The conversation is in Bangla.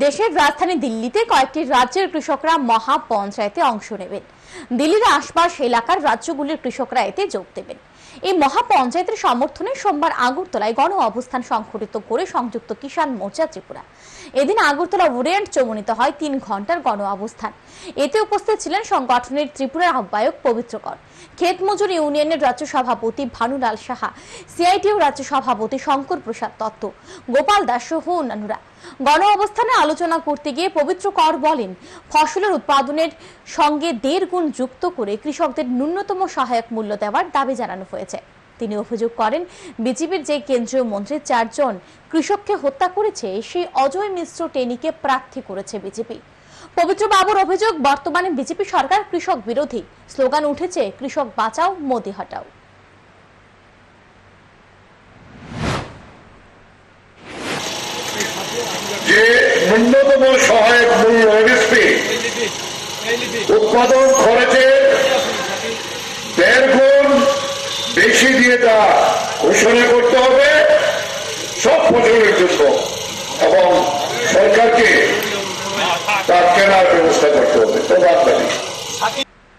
দেশের রাজধানী দিল্লিতে কয়েকটি রাজ্যের কৃষকরা মহা পঞ্চায়েতে অংশ নেবেন। দিল্লির আশপাশ এলাকার রাজ্যগুলির কৃষকরা এতে যোগ দেবেন। এই মহা পঞ্চায়েতের সমর্থনে সোমবার আগরতলায় গণ অবস্থান সংঘটিত করে সংযুক্ত কিষাণ মোর্চা ত্রিপুরা। এদিন আগরতলা ওরিয়েন্ট চমনিত হয় তিন ঘণ্টার গণ অবস্থান। এতে উপস্থিত ছিলেন সংগঠনের ত্রিপুরার আহ্বায়ক পবিত্রকর। মজুর ইউনিয়নের রাজ্য সভাপতি ভানুলাল সাহা, সিআইটিউ রাজ্য সভাপতি শঙ্কর প্রসাদ দত্ত, গোপাল দাস সহ অন্যান্যরা। গণ অবস্থানে আলোচনা করতে গিয়ে পবিত্র কর বলেন, ফসলের উৎপাদনের সঙ্গে দেড় গুণ যুক্ত করে কৃষকদের ন্যূনতম সহায়ক মূল্য দেওয়ার দাবি জানানো হয়েছে। তিনি অভিযোগ করেন, বিজেপির যে কেন্দ্রীয় মন্ত্রী চারজন কৃষককে হত্যা করেছে, সেই অজয় মিশ্র টেনিকে প্রার্থী করেছে বিজেপি। পবিত্র বাবুর অভিযোগ, বর্তমানে বিজেপি সরকার কৃষক বিরোধী। স্লোগান উঠেছে, কৃষক বাঁচাও, মোদি হটাও। যে ন্যূনতম সহায়ক মূল্য এমএসপি উৎপাদন খরচের দেড় বেশি দিয়ে তা ঘোষণা করতে হবে। সব ফসলের জন্য। এবং সরকারকে তার কেনার ব্যবস্থা করতে হবে। তো দাবি